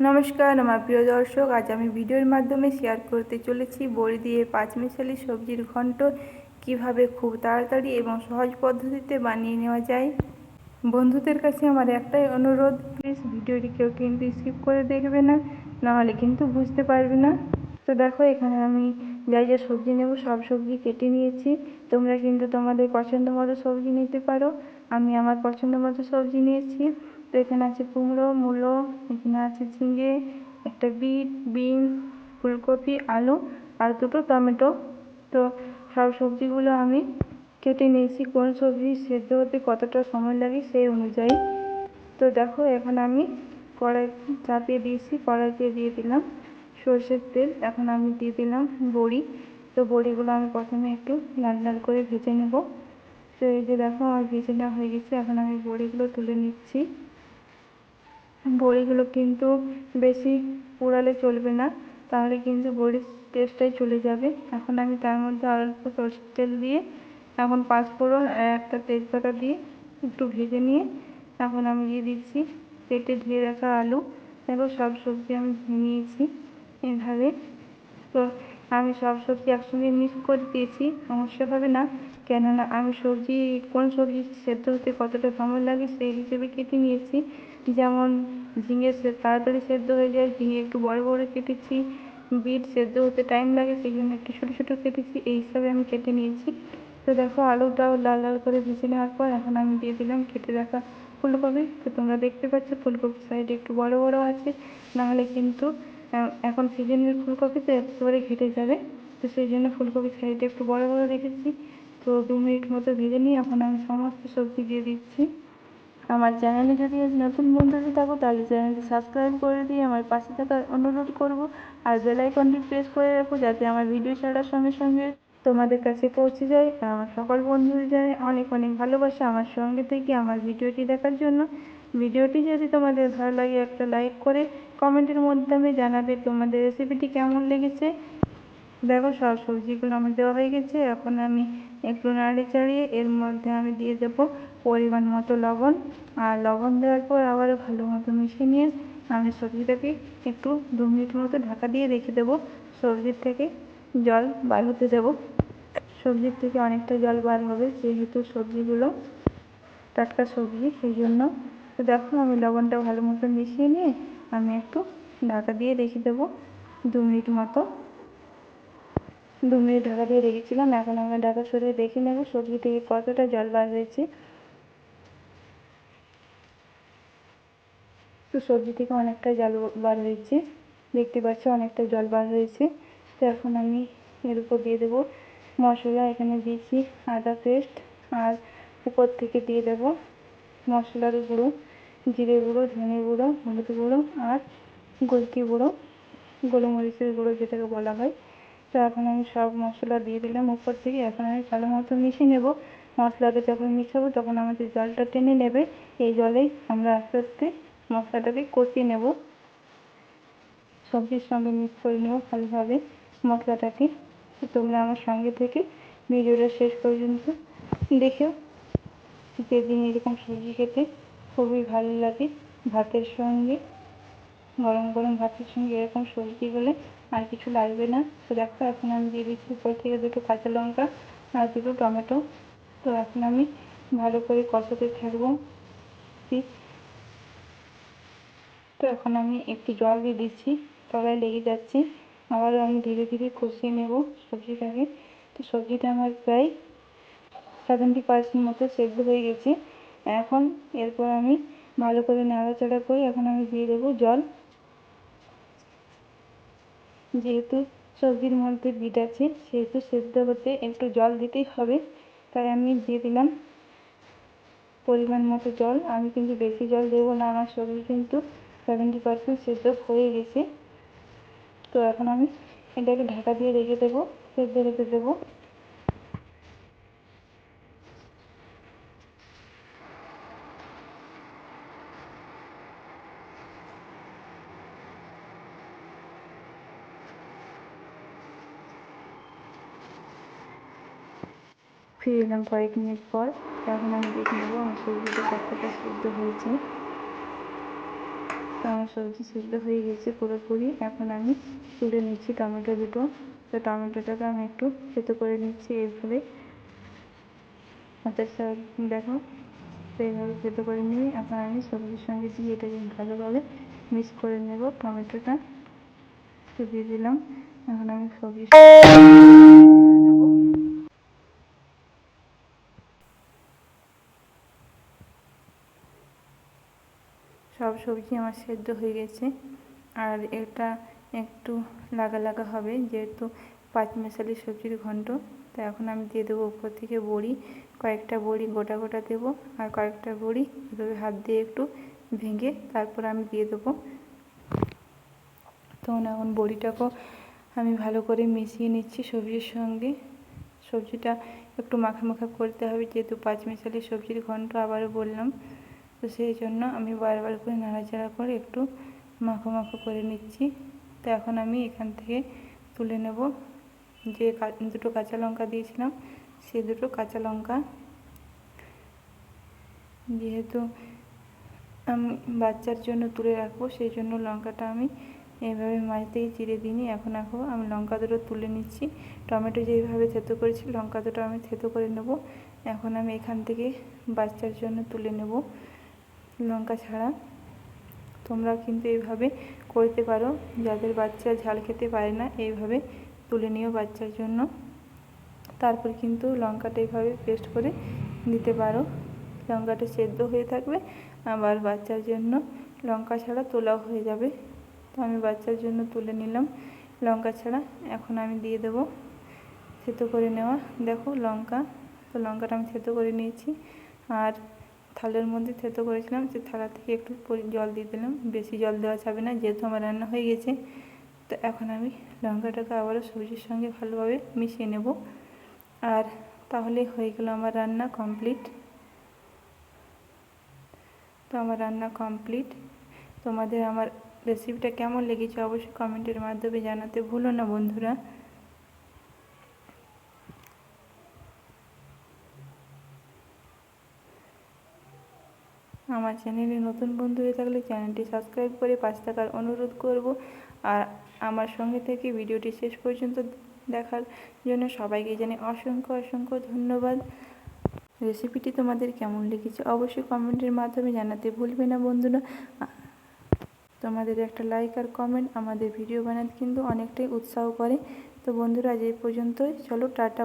নমস্কার, আমার প্রিয় দর্শক, আজ আমি ভিডিওর মাধ্যমে শেয়ার করতে চলেছি বড়ি দিয়ে পাঁচমিশালি সবজির ঘন্ট কীভাবে খুব তাড়াতাড়ি এবং সহজ পদ্ধতিতে বানিয়ে নেওয়া যায়। বন্ধুদের কাছে আমার একটাই অনুরোধ প্লিজ ভিডিওটি কেউ কিন্তু স্কিপ করে দেখবে না নাহলে কিন্তু বুঝতে পারবে না। তো দেখো, এখানে আমি যা যা সবজি নেব সব সবজি কেটে নিয়েছি। তোমরা কিন্তু তোমাদের পছন্দ মতো সবজি নিতে পারো। আমি আমার পছন্দ মতো সবজি নিয়েছি। তো এখানে আছে কুমড়ো, মূলো, এখানে আছে ঝিঙে, একটা বিট বিনস ফুলকপি, আলু আর দুটো টমেটো। তো সব সবজিগুলো আমি কেটে নিয়েছি, কোন সবজি সেদ্ধ হতে কতটা সময় লাগে সেই অনুযায়ী। তো দেখো, এখন আমি কড়াই চাপিয়ে দিয়েছি কড়াইতে দিয়ে দিলাম সর্ষের তেল। এখন আমি দিয়ে দিলাম বড়ি। তো বড়িগুলো আমি প্রথমে একটু লাল লাল করে ভেজে নেব। তো এই যে দেখো, আমার ভেজে নেওয়া হয়ে গেছে। এখন আমি বড়িগুলো তুলে নিচ্ছি। বড়িগুলো কিন্তু বেশি পোড়ালে চলবে না, তাহলে কিন্তু বড়ির টেস্টটাই চলে যাবে। এখন আমি তার মধ্যে অল্প সর্ষের তেল দিয়ে, এখন পাঁচফোড়ন একটা তেজপাতা দিয়ে একটু ভেজে নিয়ে এখন আমি দিয়ে দিচ্ছি কেটে ধুয়ে রাখা আলু। দেখো সব সবজি আমি নিয়েছি এভাবে। তো আমি সব সবজি একসঙ্গে মিক্স করে দিয়েছি, সমস্যা হবে না। কেননা আমি সবজি, কোন সবজি সেদ্ধ হতে কতটা সময় লাগে সেই হিসেবে কেটে নিয়েছি। যেমন ঝিঙে তাড়াতাড়ি সেদ্ধ হয়ে যায়, ঝিঙে একটু বড় বড় কেটেছি। বিট সেদ্ধ হতে টাইম লাগে সেই জন্য একটু ছোটো ছোটো কেটেছি, এই হিসাবে আমি কেটে নিয়েছি। তো দেখো আলুটাও লাল লাল করে ভেজে নেওয়ার পর এখন আমি দিয়ে দিলাম কেটে রাখা ফুলকপি। তো তোমরা দেখতে পাচ্ছ ফুলকপির সাইডে একটু বড় বড় আছে, নাহলে কিন্তু এখন সিজনের ফুলকপি তো একেবারে ঘেটে যাবে। তো সেই জন্য ফুলকপি সাইডে একটু বড় বড় রেখেছি। তো দু মিনিট মতো ভেজে নিয়ে এখন আমি সমস্ত সবজি দিয়ে দিচ্ছি। আমার চ্যানেলে যদি আজ নতুন বন্ধুরা থাকো, তাহলে চ্যানেলটি সাবস্ক্রাইব করে দিয়ে আমার পাশে থাকার অনুরোধ করব। আর বেল আইকনটি প্রেস করে রাখো যাতে আমার ভিডিও ছাড়ার সঙ্গে সঙ্গে তোমাদের কাছে পৌঁছে যায় আর আমার সকল বন্ধুদের জানাই অনেক অনেক ভালোবাসা আমার সঙ্গে থেকে আমার ভিডিওটি দেখার জন্য। ভিডিওটি যদি তোমাদের ভালো লাগে একটা লাইক করে কমেন্টের মাধ্যমে জানাবে তোমাদের রেসিপিটি কেমন লেগেছে। দেখো, সব সবজিগুলো আমার দেওয়া হয়ে গেছে। এখন আমি একটু নাড়ি চাড়িয়ে এর মধ্যে আমি দিয়ে দেব পরিমাণ মতো লবণ। আর লবণ দেওয়ার পর আবারও ভালো মতো মিশিয়ে নিয়ে আমি সবজিটাকে একটু দু মিনিট মতো ঢাকা দিয়ে রেখে দেবো। সবজির থেকে জল বার হতে দেবো। সবজির থেকে অনেকটা জল বার হবে, যেহেতু সবজিগুলো টাটকা সবজি, সেই জন্য তো দেখো, আমি লবণটা ভালো মতো মিশিয়ে নিয়ে আমি একটু ঢাকা দিয়ে রেখে দেবো দু মিনিট মতো। দু মিনিট ঢাকা দিয়ে রেখেছিলাম, এখন আমরা ঢাকা সরিয়ে দেখে নেব সবজি থেকে কতটা জল বার হয়েছে। তো সবজি থেকে অনেকটা জল বার হয়েছে, দেখতে পাচ্ছ অনেকটা জল বার হয়েছে। তো এখন আমি এর উপর দিয়ে দেবো মশলা, এখানে দিয়েছি আদা পেস্ট আর উপর থেকে দিয়ে দেবো মশলার গুঁড়ো। জিরে গুঁড়ো, ধনে গুঁড়ো, হলুদ গুঁড়ো আর গোলকি গুঁড়ো, গোলমরিচের গুঁড়ো যেটাকে বলা হয়। তো এখন আমি সব মশলা দিয়ে দিলাম উপর থেকে। এখন আমি ভালো মতো মিশিয়ে নেব। মশলাটা যখন মিশাবো তখন আমাদের জলটা টেনে নেবে। এই জলেই আমরা আস্তে আস্তে মশলাটাকে কষিয়ে নেব। সবজির সঙ্গে মিক্স করে নেব ভালোভাবে মশলাটাকে। তোমরা আমার সঙ্গে থেকে ভিডিওটা শেষ পর্যন্ত দেখেও যেদিন এরকম সবজি খেতে খুবই ভালো লাগে ভাতের সঙ্গে। গরম গরম ভাতের সঙ্গে এরকম সবজি হলে আর কিছু লাগবে না। তো দেখো, এখন আমি দিয়ে দিচ্ছি উপর থেকে দুটো কাঁচা লঙ্কা আর দুটো টমেটো। তো এখন আমি ভালো করে কষাতে থাকব। তো এখন আমি একটু জল দিয়ে দিচ্ছি, তলায় লেগে যাচ্ছে। আবারও আমি ধীরে ধীরে কষিয়ে নেব সবজিটাকে। তো সবজিটা আমার প্রায় সেভেন্টি পার্সেন্ট মতো সেদ্ধ হয়ে গেছে। এখন এরপর আমি ভালো করে নাড়াচাড়া করে এখন আমি দিয়ে দেবো জল। যেহেতু সবজির মধ্যে বিট আছে, সেহেতু সেদ্ধ হতে একটু জল দিতেই হবে। তাই আমি দিয়ে দিলাম পরিমাণ মতো জল। আমি কিন্তু বেশি জল দেবো না, আমার সবজি কিন্তু সেভেন্টি পার্সেন্ট সেদ্ধ হয়ে গেছে। তো এখন আমি এটাকে ঢাকা দিয়ে রেখে দেবো, সেদ্ধ রেখে দেবো। ফিরে এলাম কয়েক মিনিট পর। এখন আমি দেখে নেব আমার সবজিটা কতটা সেদ্ধ হয়েছে। তো আমার সবজি সিদ্ধ হয়ে গেছে পুরোপুরি। এখন আমি তুলে নিচ্ছি টমেটো দুটো। তো টমেটোটাকে আমি একটু থেতো করে নিচ্ছি এইভাবে হাতের সাহায্যে দেখো। তো এইভাবে থেতো করে নিয়ে এখন আমি সবজির সঙ্গে দিয়ে এটাকে ভালোভাবে মিক্স করে নেব টমেটোটা। দিয়ে দিলাম। এখন আমি সবজি সবজি আমার সেদ্ধ হয়ে গেছে। আর এটা একটু লাগা লাগা হবে, যেহেতু পাঁচ মেশালি সবজির ঘন্ট, তো এখন আমি দিয়ে দেবো উপর থেকে বড়ি। কয়েকটা বড়ি গোটা গোটা দেবো, আর কয়েকটা বড়ি এভাবে হাত দিয়ে একটু ভেঙে তারপর আমি দিয়ে দেবো। তখন এখন বড়িটাকেও আমি ভালো করে মিশিয়ে নিচ্ছি সবজির সঙ্গে। সবজিটা একটু মাখা মাখা করতে হবে, যেহেতু পাঁচ মিশালি সবজির ঘন্ট আবারও বললাম। তো সেই জন্য আমি বারবার করে নাড়াচাড়া করে একটু মাখো মাখো করে নিচ্ছি। তো এখন আমি এখান থেকে তুলে নেব যে দুটো কাঁচা লঙ্কা দিয়েছিলাম, সে দুটো কাঁচা লঙ্কা। যেহেতু আমি বাচ্চার জন্য তুলে রাখব, সেই জন্য লঙ্কাটা আমি এইভাবে মাছ থেকে চিড়ে দিইনি, এখন এখন আমি লঙ্কা দুটো তুলে নিচ্ছি। টমেটো যেইভাবে থেতো করেছি, লঙ্কা দুটো আমি থেতো করে নেব। এখন আমি এখান থেকে বাচ্চার জন্য তুলে নেব। লঙ্কা ছাড়া। তোমরা কিন্তু এইভাবে করতে পারো। যাদের বাচ্চা ঝাল খেতে পারে না, এইভাবে তুলে নিও বাচ্চার জন্য। তারপর কিন্তু লঙ্কাটা এইভাবে পেস্ট করে দিতে পারো। লঙ্কাটা সেদ্ধ হয়ে থাকবে। আবার বাচ্চার জন্য লঙ্কা ছাড়া তোলাও হয়ে যাবে। তো আমি বাচ্চার জন্য তুলে নিলাম। লঙ্কা ছাড়া এখন আমি দিয়ে দেবো সেদ্ধ করে নেওয়া। দেখো লঙ্কা, তো লঙ্কাটা আমি সেদ্ধ করে নিয়েছি। আর থালের মধ্যে থেতো করেছিলাম, সে থালা থেকে একটু জল দিয়ে দিলাম। বেশি জল দেওয়া যাবে না, যেহেতু আমার রান্না হয়ে গেছে। তো এখন আমি লঙ্কাটাকে আবারও সবজির সঙ্গে ভালোভাবে মিশিয়ে নেব। আর তাহলে হয়ে গেল আমার রান্না কমপ্লিট। তো আমার রান্না কমপ্লিট। তোমাদের আমার রেসিপিটা কেমন লেগেছে অবশ্যই কমেন্টের মাধ্যমে জানাতে ভুলো না বন্ধুরা। আমার চ্যানেলে নতুন বন্ধু হয়ে থাকলে চ্যানেলটি সাবস্ক্রাইব করে পাশ থাকার অনুরোধ করব। আর আমার সঙ্গে থেকে ভিডিওটি শেষ পর্যন্ত দেখার জন্য সবাইকে জানি অসংখ্য অসংখ্য ধন্যবাদ। রেসিপিটি তোমাদের কেমন লেগেছে অবশ্যই কমেন্টের মাধ্যমে জানাতে ভুলবে না বন্ধুরা। তোমাদের একটা লাইক আর কমেন্ট আমাদের ভিডিও বানাতে কিন্তু অনেকটাই উৎসাহ করে। তো বন্ধুরা আজ এই পর্যন্তই। চলো টাটা